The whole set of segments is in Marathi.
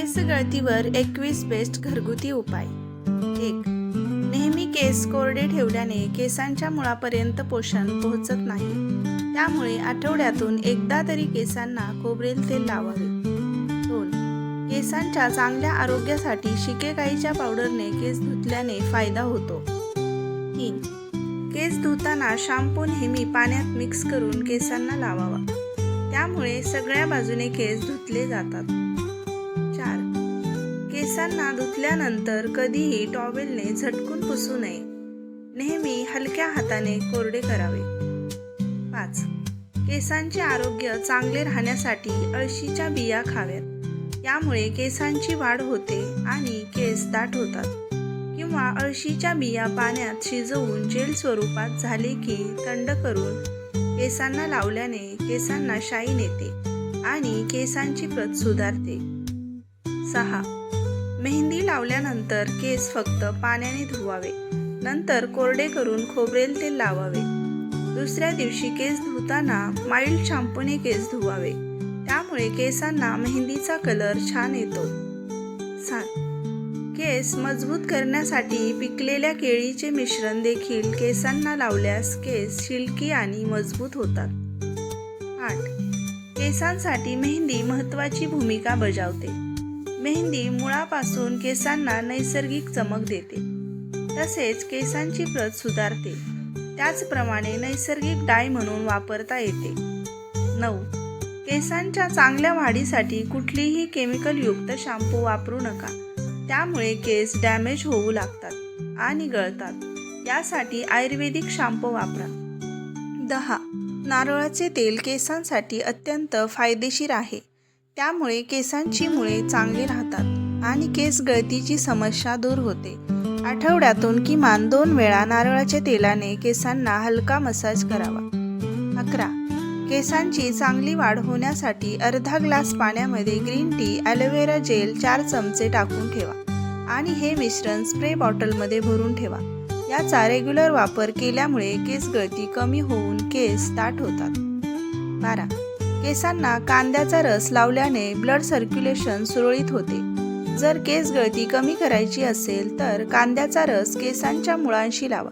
केस गळतीवर एकवीस बेस्ट घरगुती उपाय. एक नेहमी केस कोरडे ठेवल्याने केसांच्या मुळापर्यंत पोषण पोहोचत नाही. त्यामुळे आठवड्यातून एकदा तरी केसांना खोबरेल तेल लावावे. दोन केसांच्या चांगल्या आरोग्यासाठी शिकेकाईच्या पावडरने केस धुतल्याने फायदा होतो. तीन केस धुताना शॅम्पू नेहमी पाण्यात मिक्स करून केसांना लावावा. त्यामुळे सगळ्या बाजूने केस धुतले जातात. केसांना धुतल्यानंतर कधीही टॉवेलने झटकून पुसू नये. नेहमी हलक्या हाताने कोरडे करावे. पाच. केसांचे आरोग्य चांगले राहण्यासाठी अळशीच्या बिया खाव्यात. यामुळे केसांची वाढ होते आणि केस दाट होतात. किंवा अळशीच्या बिया पाण्यात शिजवून जेल स्वरूपात झाले की थंड करून केसांना लावल्याने केसांना शाईन येते आणि केसांची प्रत सुधारते. सहा. मेहंदी लावल्यानंतर केस फक्त पाण्याने धुवावे. नंतर कोरडे करून खोबरेल तेल लावावे. दुसऱ्या दिवशी केस धुताना माइल्ड शॅम्पूने केस धुवावे. त्यामुळे केसांना मेहंदीचा कलर छान येतो. सात केस मजबूत करण्यासाठी पिकलेल्या केळीचे मिश्रण देखील केसांना लावल्यास केस शिल्की आणि मजबूत होतात. आठ. केसांसाठी मेहंदी महत्त्वाची भूमिका बजावते. मेहंदी मुळापासून केसांना नैसर्गिक चमक देते. तसेच केसांची प्रत सुधारते. त्याचप्रमाणे नैसर्गिक डाय म्हणून वापरता येते. नऊ. केसांच्या चांगल्या वाढीसाठी कुठलीही केमिकलयुक्त शॅम्पू वापरू नका. त्यामुळे केस डॅमेज होऊ लागतात आणि गळतात. यासाठी आयुर्वेदिक शॅम्पू वापरा. दहा. नारळाचे तेल केसांसाठी अत्यंत फायदेशीर आहे. त्यामुळे केसांची मुळे चांगली राहतात आणि केस गळतीची समस्या दूर होते. आठवड्यातून किमान दोन वेळा नारळाच्या तेलाने केसांना हलका मसाज करावा. अकरा. केसांची चांगली वाढ होण्यासाठी अर्धा ग्लास पाण्यामध्ये ग्रीन टी ॲलोवेरा जेल चार चमचे टाकून ठेवा आणि हे मिश्रण स्प्रे बॉटलमध्ये भरून ठेवा. याचा रेग्युलर वापर केल्यामुळे केस गळती कमी होऊन केस दाट होतात. बारा. केसांना कांद्याचा रस लावल्याने ब्लड सर्क्युलेशन सुरळीत होते. जर केस गळती कमी करायची असेल तर कांद्याचा रस केसांच्या मुळांशी लावा.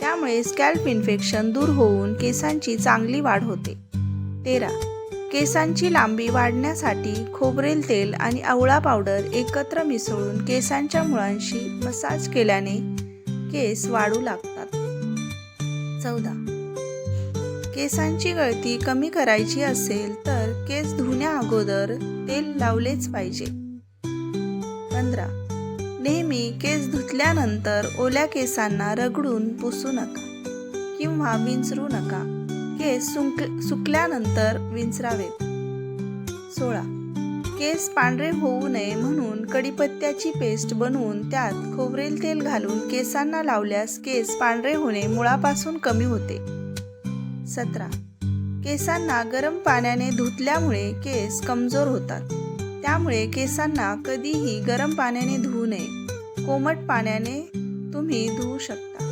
त्यामुळे स्कॅल्प इन्फेक्शन दूर होऊन केसांची चांगली वाढ होते. तेरा. केसांची लांबी वाढण्यासाठी खोबरेल तेल आणि आवळा पावडर एकत्र मिसळून केसांच्या मुळांशी मसाज केल्याने केस वाढू लागतात. चौदा. केसांची गळती कमी करायची असेल तर केस धुण्या अगोदर तेल लावलेच पाहिजे. पंधरा. नेहमी केस धुतल्यानंतर ओल्या केसांना रगडून पुसू नका किंवा विंचरू नका. केस सुंक सुकल्यानंतर विंचरावेत सोळा. केस पांढरे होऊ नये म्हणून कडीपत्त्याची पेस्ट बनवून त्यात खोबरेल तेल घालून केसांना लावल्यास केस पांढरे होणे मुळापासून कमी होते. सतरा. केसांना गरम पाण्याने धुतल्यामुळे केस कमजोर होतात. त्यामुळे केसांना कधीही गरम पाण्याने धुवू नये. कोमट पाण्याने तुम्ही धुवू शकता.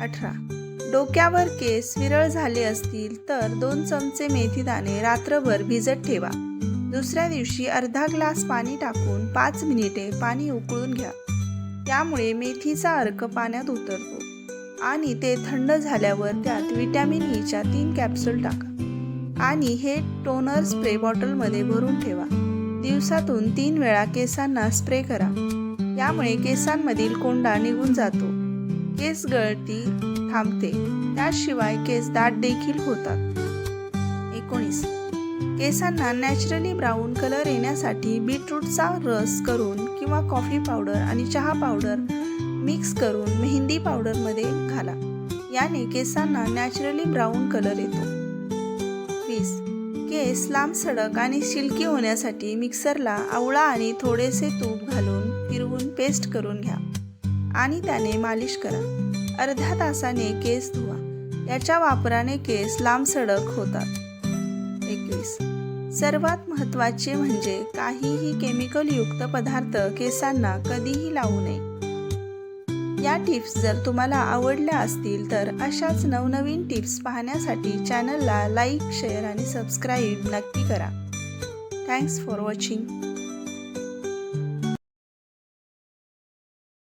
अठरा. डोक्यावर केस विरळ झाले असतील तर दोन चमचे मेथी दाणे रात्रभर भिजत ठेवा. दुसऱ्या दिवशी अर्धा ग्लास पाणी टाकून पाच मिनिटे पाणी उकळून घ्या. त्यामुळे मेथीचा अर्क पाण्यात उतरतो. आणि ते थंड झाल्यावर त्यात व्हिटॅमिन e ईच्या तीन कॅप्सूल टाका. आणि हे टोनर स्प्रे बॉटलमध्ये भरून ठेवा. दिवसातून तीन वेळा केसांना स्प्रे करा. यामुळे केसांमधील कोंडा निघून जातो. केस गळती थांबते. त्याशिवाय केस दाट देखील होतात. एकोणीस. केसांना नॅचरली ब्राऊन कलर येण्यासाठी बीटरूटचा रस करून किंवा कॉफी पावडर आणि चहा पावडर मिक्स करून मेहंदी पावडरमध्ये घाला. याने केसांना नॅचरली ब्राऊन कलर येतो. वीस केस लांब सडक आणि शिल्की होण्यासाठी मिक्सरला आवळा आणि थोडेसे तूप घालून फिरवून पेस्ट करून घ्या. आणि त्याने मालिश करा. अर्ध्या तासाने केस धुवा. याच्या वापराने केस लांब सडक होतात. एकवीस सर्वात महत्त्वाचे म्हणजे काहीही केमिकलयुक्त पदार्थ केसांना कधीही लावू नये. या टिप्स जर तुम्हाला आवडल्या असतील तर अशाच नवनवीन टिप्स पाहण्यासाठी चॅनलला लाईक शेअर आणि सबस्क्राईब नक्की करा. Thanks for watching